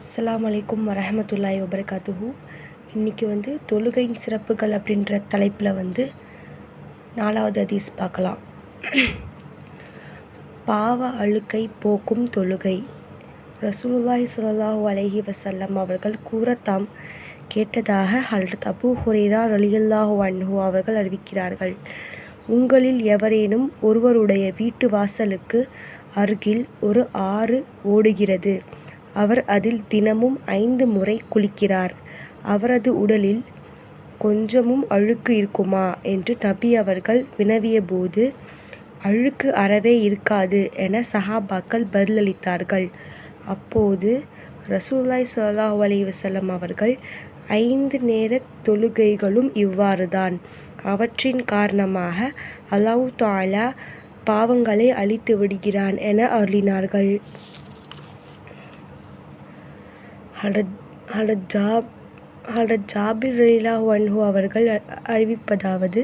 அஸ்லாம் வலைக்கும் வரமத்துல்லாய் வபரகாத்துஹு. இன்றைக்கி வந்து தொழுகையின் சிறப்புகள் அப்படின்ற தலைப்பில் வந்து நாலாவது அதீஸ் பார்க்கலாம். பாவ அழுக்கை போக்கும் தொழுகை. ரசூலுல்லாஹி சுல்லாஹூ அலஹி வசல்லம் அவர்கள் கூற தாம் கேட்டதாக ஹல்ரத் அபு ஹுரேரா ரலியுல்லாஹு அன்ஹு அவர்கள் அறிவிக்கிறார்கள். உங்களில் எவரேனும் ஒருவருடைய வீட்டு வாசலுக்கு அருகில் ஒரு ஆறு ஓடுகிறது. அவர் அதில் தினமும் ஐந்து முறை குளிக்கிறார். அவரது உடலில் கொஞ்சமும் அழுக்கு இருக்குமா? என்று நபி அவர்கள் வினவியபோது அழுக்கு அறவே இருக்காது என சஹாபாக்கள் பதிலளித்தார்கள். அப்போது ரசூல்லாய் ஸல்லல்லாஹு அலைஹி வஸல்லம் அவர்கள் ஐந்து நேர தொழுகைகளும் இவ்வாறுதான். அவற்றின் காரணமாக அல்லாஹ் தாலா பாவங்களை அழித்து விடுகிறான் என அருளினார்கள். ஹலத் ஹலத் ஜாப் ஹலத் ஜாபிர் ரலியல்லாஹு அன்ஹு அவர்கள் அறிவிப்பதாவது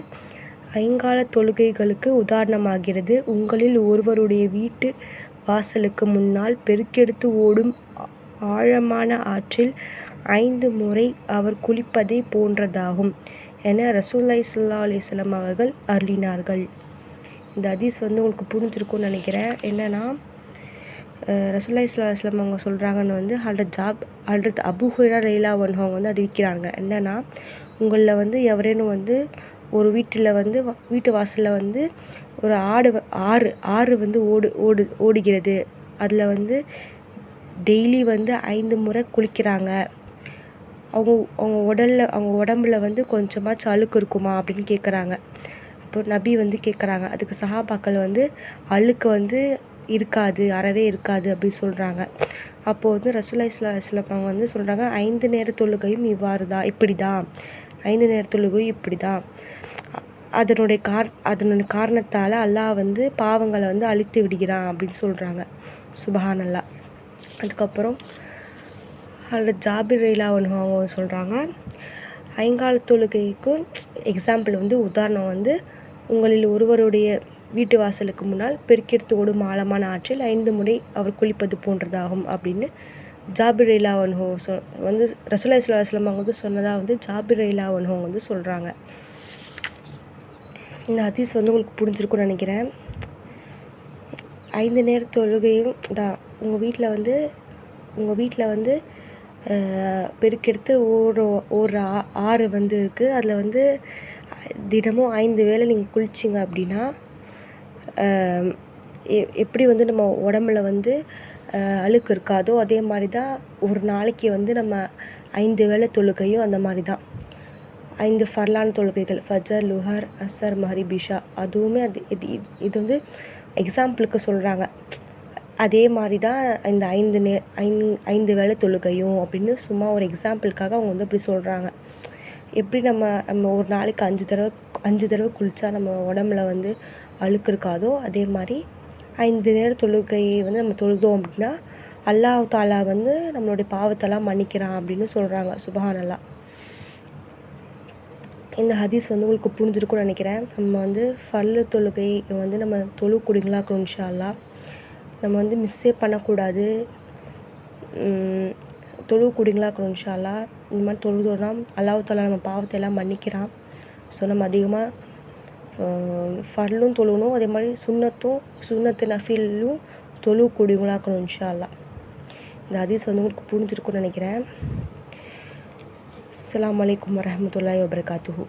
ஐங்கால தொழுகைகளுக்கு உதாரணமாகிறது. உங்களில் ஒருவருடைய வீட்டு வாசலுக்கு முன்னால் பெருக்கெடுத்து ஓடும் ஆழமான ஆற்றில் ஐந்து முறை அவர் குளிப்பதை போன்றதாகும் என ரசூல்லாய் சுல்லா அலிஸ்லாம் அவர்கள் அருளினார்கள். இந்த ஹதீஸ் வந்து உங்களுக்கு புரிஞ்சிருக்கும்னு நினைக்கிறேன். என்னென்னா ரசூலுல்லாஹி ஸல்லல்லாஹு அவங்க சொல்கிறாங்கன்னு வந்து ஹல்ரத் ஜாப் ஹல்ரத் அபு ஹுரைரா லீலா ஒன் அவங்க வந்து அறிவிக்கிறாங்க. என்னென்னா உங்களில் வந்து எவரேனும் வந்து ஒரு வீட்டில் வந்து வீட்டு வாசலில் வந்து ஒரு ஆடு ஆறு ஆறு வந்து ஓடு ஓடு ஓடுகிறது. அதில் வந்து டெய்லி வந்து ஐந்து முறை குளிக்கிறாங்க. அவங்க அவங்க உடலில் அவங்க உடம்புல வந்து கொஞ்சமாச்சும் அழுக்கு இருக்குமா அப்படின்னு கேட்குறாங்க அப்போ நபி வந்து கேட்குறாங்க அதுக்கு சஹாபாக்கள் வந்து அழுக்கு வந்து இருக்காது அறவே இருக்காது அப்படின்னு சொல்கிறாங்க அப்போது வந்து ரசூலுல்லாஹி ஸல்லல்லாஹு அவங்க வந்து சொல்கிறாங்க ஐந்து நேர தொழுகையும் இவ்வாறு தான் இப்படி தான் ஐந்து நேர தொழுகையும் இப்படி தான் அதனுடைய கார் அதனுடைய காரணத்தால் அல்லாஹ் வந்து பாவங்களை வந்து அழித்து விடுகிறான் அப்படின்னு சொல்கிறாங்க சுபஹானல்லா. அதுக்கப்புறம் அதில் ஜாபிர் ரயிலா ஒன்று அவங்க சொல்கிறாங்க ஐங்கால தொழுகைக்கும் எக்ஸாம்பிள் வந்து உதாரணம் வந்து உங்களில் ஒருவருடைய வீட்டு வாசலுக்கு முன்னால் பெருக்கெடுத்து ஓடும் ஆழமான ஆற்றில் ஐந்து முறை அவர் குளிப்பது போன்றதாகும் அப்படின்னு ஜாபிர் ரயிலா சொ வந்து ரசூல்லா இஸ்லா இஸ்லாம் அவங்க வந்து சொன்னதாக வந்து ஜாபிர் ரயிலா வந்து சொல்கிறாங்க இந்த ஹதீஸ் வந்து உங்களுக்கு புரிஞ்சிருக்கும்னு நினைக்கிறேன். ஐந்து நேர தொழுகையும் தான் உங்கள் வீட்டில் வந்து உங்கள் வீட்டில் வந்து பெருக்கெடுத்து ஓடுற ஒரு ஆ ஆறு வந்து இருக்குது அதில் வந்து தினமும் ஐந்து வேளை நீங்கள் குளிச்சிங்க அப்படின்னா எ எப்படி வந்து நம்ம உடம்புல வந்து அழுக்கு இருக்காதோ அதே மாதிரி தான் ஒரு நாளைக்கு வந்து நம்ம ஐந்து வேளை தொழுகையும் அந்த மாதிரி தான் ஐந்து ஃபர்லான தொழுகைகள் ஃபஜர் லுஹர் அசர் மஹரி பிஷா அதுவுமே அது இது இது வந்து எக்ஸாம்பிளுக்கு சொல்கிறாங்க அதே மாதிரி தான் இந்த ஐந்து நே ஐந் ஐந்து வேளை தொழுகையும் அப்படின்னு சும்மா ஒரு எக்ஸாம்பிளுக்காக அவங்க வந்து அப்படி சொல்கிறாங்க எப்படி நம்ம நம்ம ஒரு நாளைக்கு அஞ்சு தடவை அஞ்சு தடவை குளித்தா நம்ம உடம்புல வந்து அழுக்கு இருக்காதோ அதே மாதிரி ஐந்து நேர தொழுகையை வந்து நம்ம தொழுதோம் அப்படின்னா அல்லாஹ் தாலா வந்து நம்மளுடைய பாவத்தெல்லாம் மன்னிக்கிறான் அப்படின்னு சொல்கிறாங்க சுபஹான் அல்லா இந்த ஹதீஸ் வந்து உங்களுக்கு புரிஞ்சிருக்கும்னு நினைக்கிறேன். நம்ம வந்து ஃபல்லு தொழுகை வந்து நம்ம தொழு குடிங்களாக்கணும் இன்ஷா நம்ம வந்து மிஸ்ஸே பண்ணக்கூடாது. தொழு குடிங்களாக்கணும் இன்ஷா இந்த மாதிரி தொழுதோன்னா அல்லாஹ் தாலா நம்ம பாவத்தை எல்லாம் மன்னிக்கிறான். ஸோ நம்ம அதிகமாக ஃபர்லும் தொழுகணும். அதே மாதிரி சுண்ணத்தும் சுண்ணத்து நஃபிலும் தொழு குடிங்களாக்கணும் இன்ஷா அல்லா இந்த ஹதீஸ் வந்து உங்களுக்கு புரிஞ்சிருக்கும்னு நினைக்கிறேன். அஸ்லாம் வலைக்கம் வரமத்துல்லாய் வபர்காத்துஹூ.